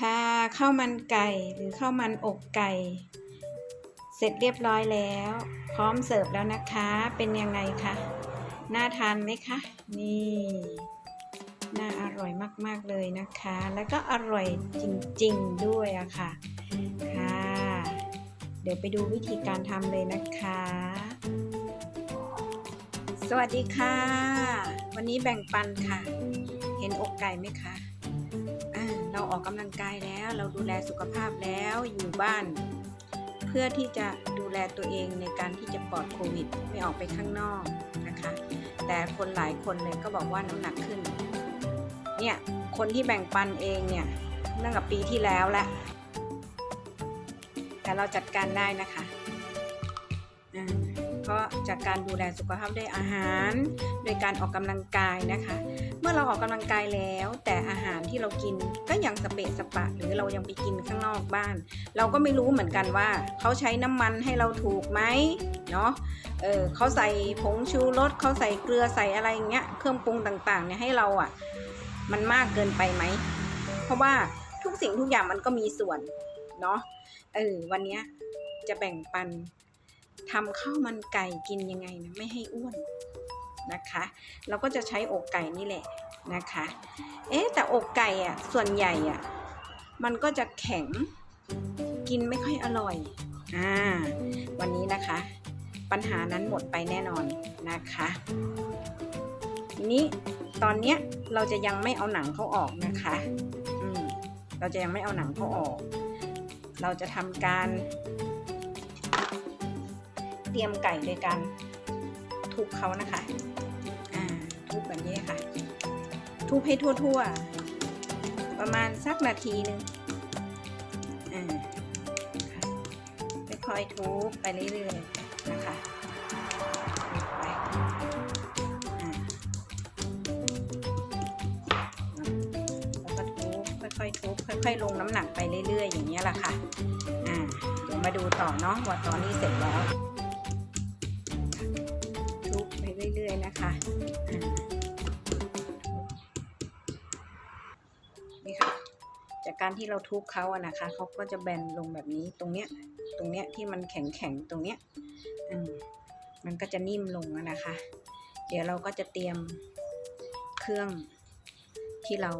ค่ะข้าวมันไก่หรือข้าวมันอกไก่ เสร็จเรียบร้อยแล้ว พร้อมเสิร์ฟแล้วนะคะ เป็นยังไงคะน่าทานไหมคะ นี่น่าอร่อยมาก ๆ เลยนะคะ แล้วก็อร่อยจริง ๆ ด้วยอะค่ะ ค่ะ เดี๋ยวไปดูวิธีการทำเลยนะคะ สวัสดีค่ะ วันนี้แบ่งปันค่ะ เห็นอกไก่ไหมคะ เราออกกำลังกายแล้ว เราดูแลสุขภาพแล้วอยู่บ้าน เพื่อที่จะดูแลตัวเองในการที่จะปลอดโควิด ไม่ออกไปข้างนอกนะคะ แต่คนหลายคนเลยก็บอกว่าน้ำหนักขึ้น เนี่ยคนที่แบ่งปันเองเนี่ยตั้งแต่ปีที่แล้วแหละแต่เราจัดการได้นะคะาเพราะจากการดูแลสุขภาพด้วยอาหาร โดยการออกกำลังกายนะคะ เมื่อเราออกกำลังกายแล้ว แต่อาหารที่เรากินก็ยังสเปะสปะ หรือเรายังไปกินข้างนอกบ้าน เราก็ไม่รู้เหมือนกันว่า เขาใช้น้ำมันให้เราถูกไหมเนาะเออเขาใส่ผงชูรสเขาใส่เกลือใส่อะไรอย่างเงี้ยเครื่องปรุงต่างๆเนี่ยให้เราอะมันมากเกินไปไหม เพราะว่าทุกสิ่งทุกอย่างมันก็มีส่วนเนาะเออวันนี้จะแบ่งปัน ทำข้าวมันไก่กินยังไงนะไม่ให้อ้วนนะคะ เราก็จะใช้อกไก่นี่แหละนะคะ เอ๊แต่อกไก่อะส่วนใหญ่อะมันก็จะแข็งกินไม่ค่อยอร่อยอ่าวันนี้นะคะ ปัญหานั้นหมดไปแน่นอนนะคะทีนี้ตอนเนี้ยเราจะยังไม่เอาหนังเขาออกนะคะอืมเราจะยังไม่เอาหนังเขาออก เราจะทำการ เตรียมไก่โดยการทุบเขานะคะอ่าทุบแบบนี้ค่ะ ทุบให้ทั่วๆ ประมาณสักนาทีหนึ่งอ่าค่ะค่อยๆทุบไปเรื่อยๆนะคะแล้วก็ทุบค่อยๆทุบค่อยๆ ลงน้ำหนักไปเรื่อยๆ อย่างนี้แหละค่ะ อ่า เดี๋ยวมาดูต่อเนาะว่าตอนนี้เสร็จแล้ว การที่เราทุบเขาอะนะคะเขาก็จะแบนลงแบบนี้ตรงเนี้ย ตรงเนี้ยที่มันแข็งๆตรงเนี้ยมันก็จะนิ่มลงอะนะคะ เดี๋ยวเราก็จะเตรียมเครื่องที่เรา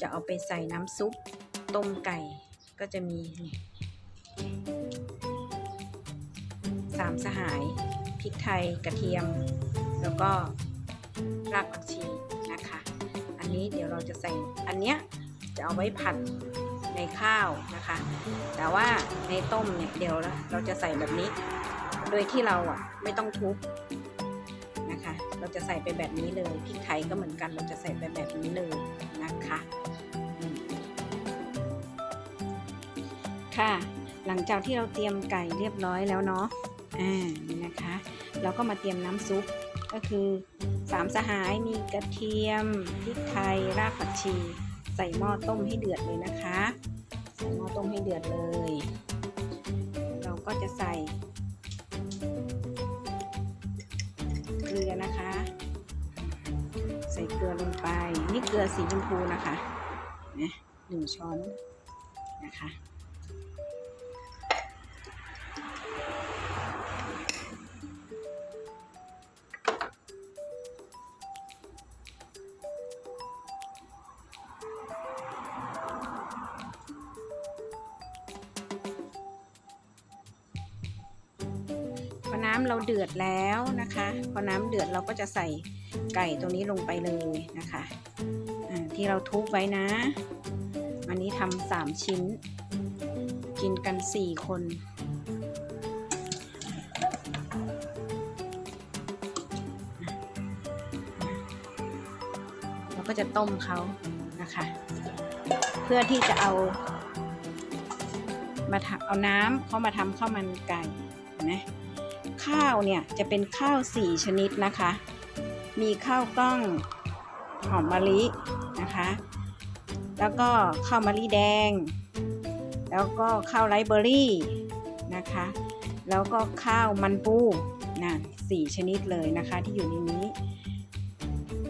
จะเอาไปใส่น้ำซุปต้มไก่ก็จะมีสามสหายพริกไทยกระเทียม แล้วก็รากผักชีนะคะ อันนี้เดี๋ยวเราจะใส่อันเนี้ย จะเอาไว้ผัดในข้าวนะคะ แต่ว่าในต้มเนี่ยเดี๋ยวเราจะใส่แบบนี้ โดยที่เราอะไม่ต้องทุบนะคะ เราจะใส่ไปแบบนี้เลยพริกไทยก็เหมือนกันเราจะใส่ไปแบบนี้เลยนะคะค่ะ หลังจากที่เราเตรียมไก่เรียบร้อยแล้วเนาะอ่านี่นะคะ เราก็มาเตรียมน้ำซุปก็คือสามสหายมีกระเทียมพริกไทยรากผักชี ใส่หม้อต้มให้เดือดเลยนะคะ ใส่หม้อต้มให้เดือดเลย เราก็จะใส่เกลือนะคะ ใส่เกลือลงไป นี่เกลือสีชมพูนะคะนะหนึ่งช้อนนะคะ พอน้ำเดือดเราก็จะใส่ไก่ตัวนี้ลงไปเลยนะคะที่เราทุบไว้นะ อันนี้ทำสามชิ้น กินกันสี่คนเราก็จะต้มเขานะคะ เพื่อที่จะเอามาเอาน้ำเขามาทำข้าวมันไก่นะ ข้าวเนี่ยจะเป็นข้าวสี่ชนิดนะคะ มีข้าวกล้องหอมมะลินะคะ แล้วก็ข้าวมะลิแดง แล้วก็ข้าวไรเบอร์รี่นะคะ แล้วก็ข้าวมันปูนะสี่ชนิดเลยนะคะที่อยู่ในนี้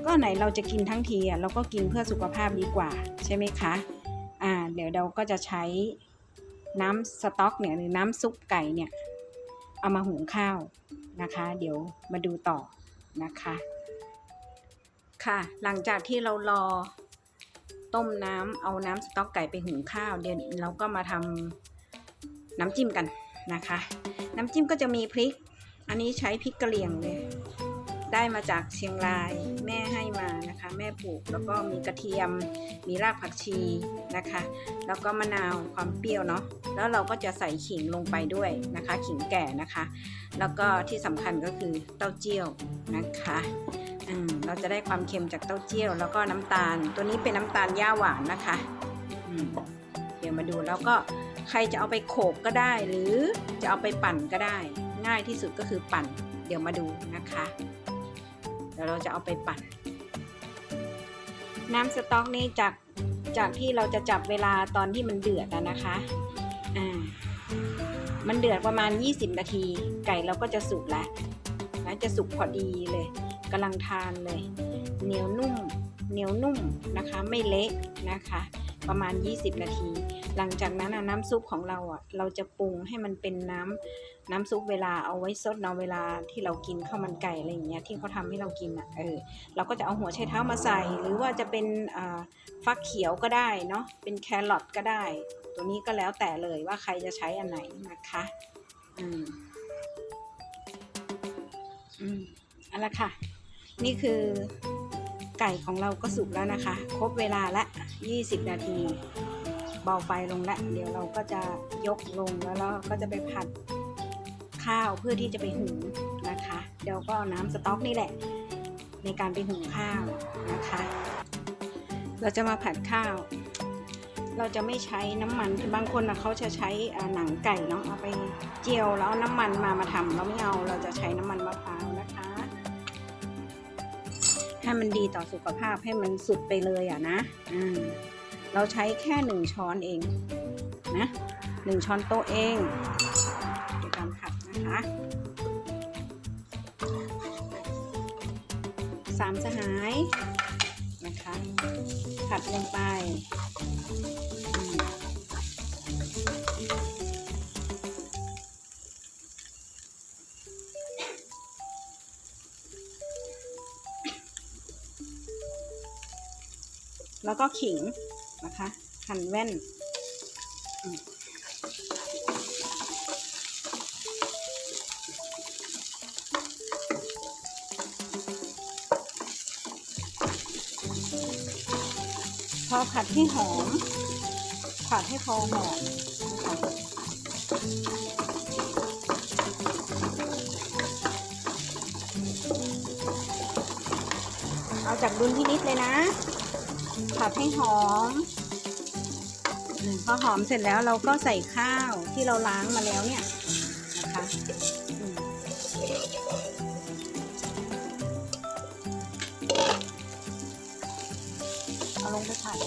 ก็ไหนเราจะกินทั้งทีอะเราก็กินเพื่อสุขภาพดีกว่าใช่ไหมคะเดี๋ยวเราก็จะใช้น้ำสต๊อกเนี่ยหรือน้ำซุปไก่เนี่ย เอามาหุงข้าวนะคะ เดี๋ยวมาดูต่อนะคะ ค่ะหลังจากที่เรารอต้มน้ำเอาน้ำสต๊อกไก่ไปหุงข้าวเดี๋ยวเราก็มาทำน้ำจิ้มกันนะคะ น้ำจิ้มก็จะมีพริก อันนี้ใช้พริกกระเหรี่ยงเลย ได้มาจากเชียงรายแม่ให้มานะคะ แม่ปลูกแล้วก็มีกระเทียม มีรากผักชีนะคะ แล้วก็มะนาวความเปรี้ยวเนาะแล้วเราก็จะใส่ขิงลงไปด้วยนะคะ ขิงแก่นะคะ แล้วก็ที่สำคัญก็คือเต้าเจี้ยวนะคะเราจะได้ความเค็มจากเต้าเจี้ยว แล้วก็น้ำตาล ตัวนี้เป็นน้ำตาลย่าหวานนะคะเดี๋ยวมาดูแล้วก็ใครจะเอาไปโขกก็ได้ หรือจะเอาไปปั่นก็ได้ ง่ายที่สุดก็คือปั่นเดี๋ยวมาดูนะคะ ดี๋ยวเราจะเอาไปปั่น น้ำสต๊อกนี่จากจากที่เราจะจับเวลาตอนที่มันเดือดนะคะ อ่า มันเดือดประมาณ 20 นาที ไก่เราก็จะสุกแล้วนะจะสุกพอดีเลยกำลังทานเลย เหนียวนุ่ม เหนียวนุ่มนะคะ ไม่เละนะคะ ประมาณ 20 นาที หลังจากนั้นอะน้ำซุปของเราอะเราจะปรุงให้มันเป็นน้ำน้ำซุปเวลาเอาไว้ซดเนาะเวลาที่เรากินข้าวมันไก่อะไรอย่างเงี้ยที่เขาทำให้เรากินอะเออเราก็จะเอาหัวไชเท้ามาใส่ หรือว่าจะเป็นฟักเขียวก็ได้เนาะเป็นแครอทก็ได้ ตัวนี้ก็แล้วแต่เลยว่าใครจะใช้อันไหนนะคะอืมอืมเอันละค่ะ นี่คือ ไก่ของเราก็สุกแล้วนะคะ ครบเวลาละ 20 นาที เบาไฟลงล้วเดี๋ยวเราก็จะยกลงแล้วเราก็จะไปผัดข้าวเพื่อที่จะไปหุงนะคะ เดี๋ยวก็เอาน้ำสต๊อกนี่แหละ ในการไปหุงข้าวนะคะ เราจะมาผัดข้าว เราจะไม่ใช้น้ำมันบางคนนะเขาจะใช้หนังไก่เนาะเอาไปเจียวแล้วเอาน้ำมันมามาทำเราไม่เอาเราจะใช้น้ำมันมะพร้าว ให้มันดีต่อสุขภาพให้มันสุดไปเลยอะนะอ่าเราใช้แค่หนึ่งช้อนเองนะหนึ่งช้อนโต๊ะเองในการผัดนะคะสามสหายนะคะผัดลงไป แล้วก็ขิงนะคะหั่นแว่น พอผัดให้หอม ผัดให้พอหอมนะเอาจากดุลพินิษเลยนะ ผัดให้หอมพอหอมเสร็จแล้วเราก็ใส่ข้าวที่เราล้างมาแล้วเนี่ยนะคะเอาลงไปผัด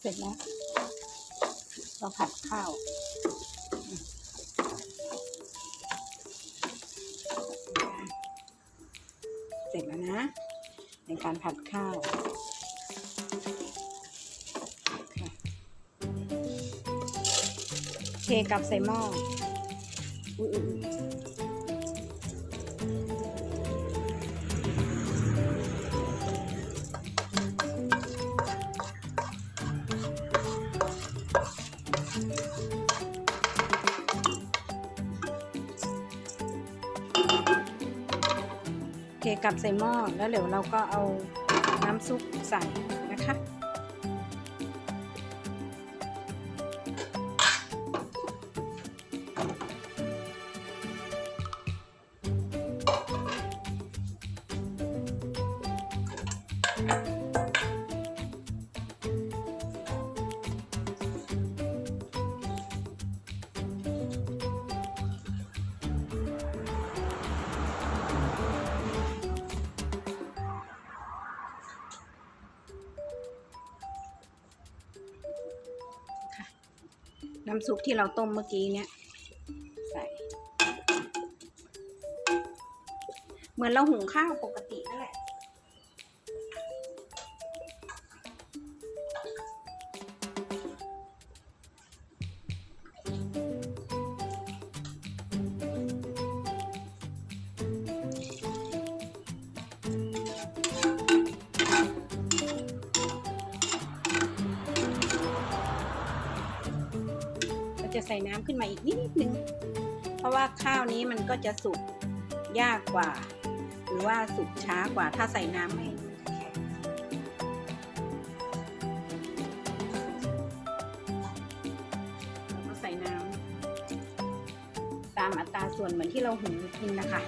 เสร็จแล้วเราผัดข้าวเสร็จแล้วนะ ในการผัดข้าวเทกลับใส่หม้ออุ้ยอุ๊ยอุ๊ย กลับใส่หม้อแล้วเดี๋ยวเราก็เอาน้ำซุปใส่ น้ำซุปที่เราต้มเมื่อกี้เนี่ยใส่ เหมือนเราหุงข้าวปก ใส่น้ำขึ้นมาอีกนิดนึง เพราะว่าข้าวนี้มันก็จะสุกยากกว่า หรือว่าสุกช้ากว่าถ้าใส่น้ำไม่มันจะแข็งเราก็ใส่น้ำตามอัตราส่วนเหมือนที่เราหุงกินนะคะ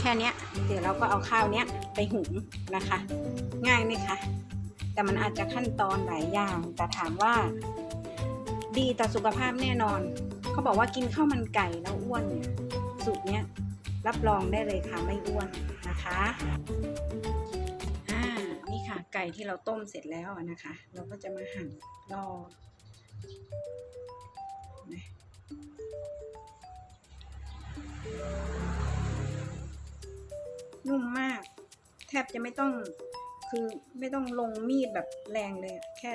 แค่นี้เดี๋ยวเราก็เอาข้าวเนี้ยไปหุงนะคะ ง่ายไหมคะแต่มันอาจจะขั้นตอนหลายอย่าง แต่ถามว่า ดีต่อสุขภาพแน่นอน เขาบอกว่ากินข้าวมันไก่แล้วอ้วนเนี่ยสูตรเนี้ยรับรองได้เลยค่ะไม่อ้วนนะคะอ่านี่ค่ะ ไก่ที่เราต้มเสร็จแล้วนะคะ เราก็จะมาหั่นรอนะนุ่มมาก แทบจะไม่ต้องคือไม่ต้องลงมีดแบบแรงเลย แค่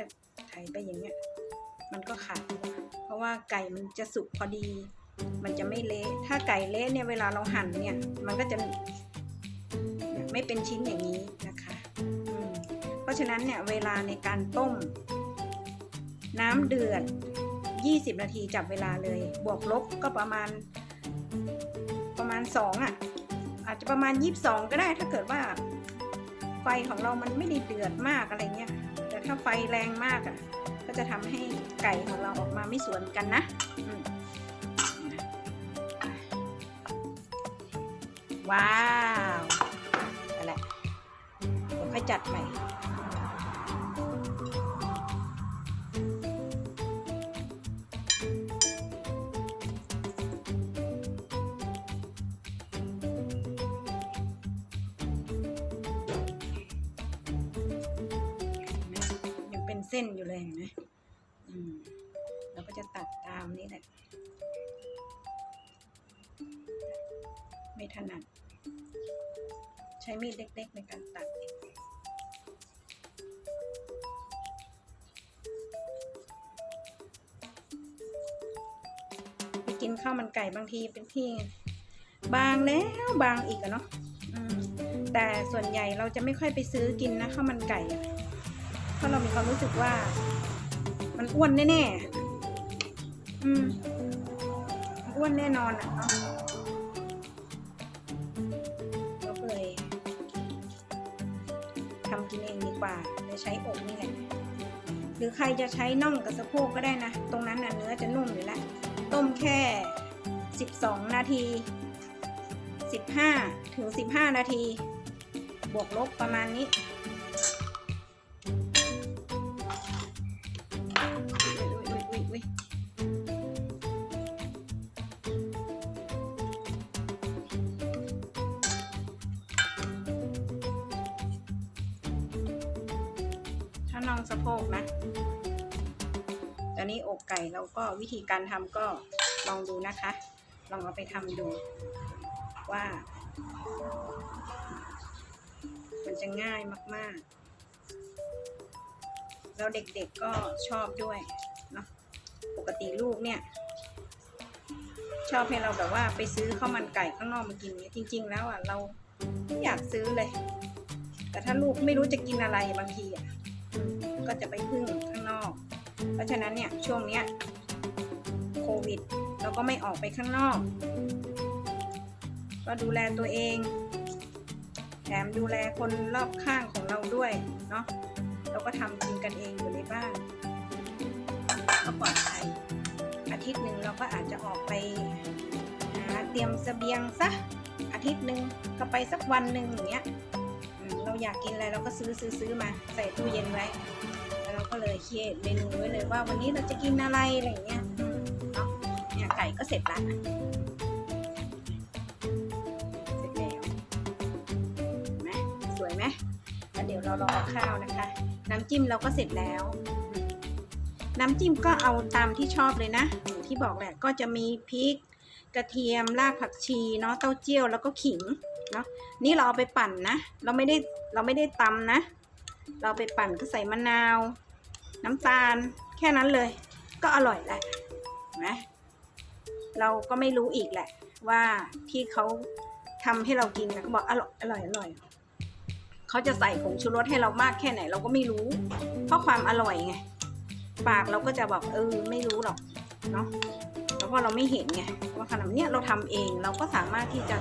ไถไปอย่างเงี้ย มันก็ขาด เพราะว่าไก่มันจะสุกพอดี มันจะไม่เละ ถ้าไก่เละเนี่ยเวลาเราหั่นเนี่ย มันก็จะไม่เป็นชิ้นอย่างนี้นะคะเพราะฉะนั้นเนี่ยเวลาในการต้ม น้ำเดือด 20 นาทีจับเวลาเลย บวกลบก็ประมาณประมาณ 2อะ อาจจะประมาณ 22 ก็ได้ถ้าเกิดว่าไฟของเรามันไม่ได้เดือดมากอะไรเงี้ย แต่ถ้าไฟแรงมากอะ จะทำให้ไก่ของเราออกมาไม่สวนกันนะว้าวนั่นแหละเดี๋ยวค่อยจัดใหม่ ยังเป็นเส้นอยู่เลยเห็นไหม จะตัดตามนี่แหละ ไม่ถนัด ใช้มีดเล็กๆในการตัดไปกินข้าวมันไก่บางทีเป็นที่ บางแล้วบางอีกอะเนาะแต่ส่วนใหญ่เราจะไม่ค่อยไปซื้อกินนะข้าวมันไก่เพราะเรามีความรู้สึกว่ามันอ้วนแน่ๆ อืมอ้วนแน่นอนอะเนาะเราก็เลยทำกินเองดีกว่าเลยใช้อกนี่แหละ หรือใครจะใช้น่องกับสะโพกก็ได้นะ ตรงนั้นน่ะเนื้อจะนุ่มอยู่แล้ว ต้มแค่ 12 นาที 15 ถึง 15 นาที บวกลบประมาณนี้ องสะโพกนะตอนนี้อกไก่เราก็วิธีการทำก็ลองดูนะคะ ลองเอาไปทำดูว่า มันจะง่ายมากๆแล้วเด็กๆก็ชอบด้วยเนาะปกติลูกเนี่ย ชอบให้เราแบบว่าไปซื้อข้าวมันไก่ข้างนอกมากินเนี่ยจริง ๆ แล้วอะเราไม่อยากซื้อเลย แต่ถ้าลูกไม่รู้จะกินอะไรบางทีอะ ก็จะไปพึ่งข้างนอก เพราะฉะนั้นเนี่ยช่วงเนี้ยโควิดเราก็ไม่ออกไปข้างนอก ก็ดูแลตัวเอง แถมดูแลคนรอบข้างของเราด้วยเนาะเราก็ทำกินกันเองอยู่ในบ้านก็ปลอดภัยอาทิตย์หนึ่งเราก็อาจจะออกไปหาเตรียมเสบียงซะอาทิตย์หนึ่งก็ไปสักวันหนึ่งอย่างเงี้ย เราอยากกินอะไรเราก็ซื้อซื้อซื้อมาใส่ตู้เย็นไว้แล้วเราก็เลยเครียดเมนูไว้เลยว่าวันนี้เราจะกินอะไรอะไรเงี้ยเนาะเนี่ยไก่ก็เสร็จละเสร็จแล้วเห็นไหมสวยไหมแล้วเดี๋ยวเรารอข้าวนะคะ น้ำจิ้มเราก็เสร็จแล้ว น้ำจิ้มก็เอาตามที่ชอบเลยนะอย่างที่บอกแหละก็จะมีพริก กระเทียมรากผักชีเนาะเต้าเจี้ยวแล้วก็ขิงเนาะนี่เราเอาไปปั่นนะ เราไม่ได้เราไม่ได้ตำนะ เราไปปั่นก็ใส่มะนาว น้ำตาลแค่นั้นเลย ก็อร่อยแหละนไหมเราก็ไม่รู้อีกแหละ ว่าที่เขาทำให้เรากินนะเขาบอกอร่อยอร่อยอร่อยเขาจะใส่ผงชูรสให้เรามากแค่ไหน เราก็ไม่รู้ เพราะความอร่อยไงปากเราก็จะบอกเออไม่รู้หรอกเนาะ ว่าเราไม่เห็นไงว่าขนาดเนี้ยเราทำเองเราก็สามารถที่จะ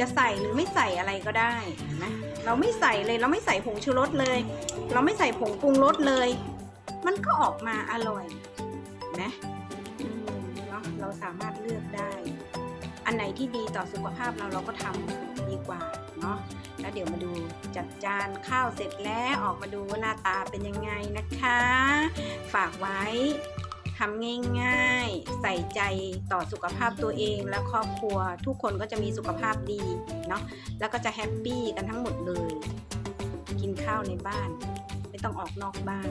จะใส่หรือไม่ใส่อะไรก็ได้นไหมเราไม่ใส่เลยเราไม่ใส่ผงชูรสเลย เราไม่ใส่ผงปรุงรสเลย มันก็ออกมาอร่อยนะเนาะเราสามารถเลือกได้ อันไหนที่ดีต่อสุขภาพเราเราก็ทำดีกว่าเนาะแล้วเดี๋ยวมาดูจัดจานข้าวเสร็จแล้วออกมาดูว่าหน้าตาเป็นยังไงนะคะ ฝากไว้ ทำง่ายๆ ใส่ใจต่อสุขภาพตัวเองและครอบครัว ทุกคนก็จะมีสุขภาพดีเนาะแล้วก็จะแฮปปี้กันทั้งหมดเลย กินข้าวในบ้าน ไม่ต้องออกนอกบ้าน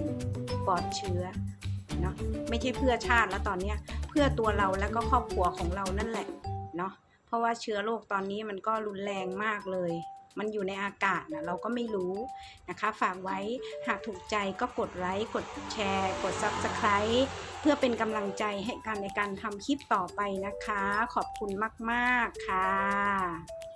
ปลอดเชื้อเนาะไม่ใช่เพื่อชาติแล้วตอนเนี้ยเพื่อตัวเราแล้วก็ครอบครัวของเรานั่นแหละเนาะเพราะว่าเชื้อโรคตอนนี้มันก็รุนแรงมากเลย มันอยู่ในอากาศนะเราก็ไม่รู้นะคะ ฝากไว้หากถูกใจก็กดไลค์กดแชร์ กด Subscribe เพื่อเป็นกำลังใจให้กันในการทำคลิปต่อไปนะคะ ขอบคุณมาก ๆ ค่ะ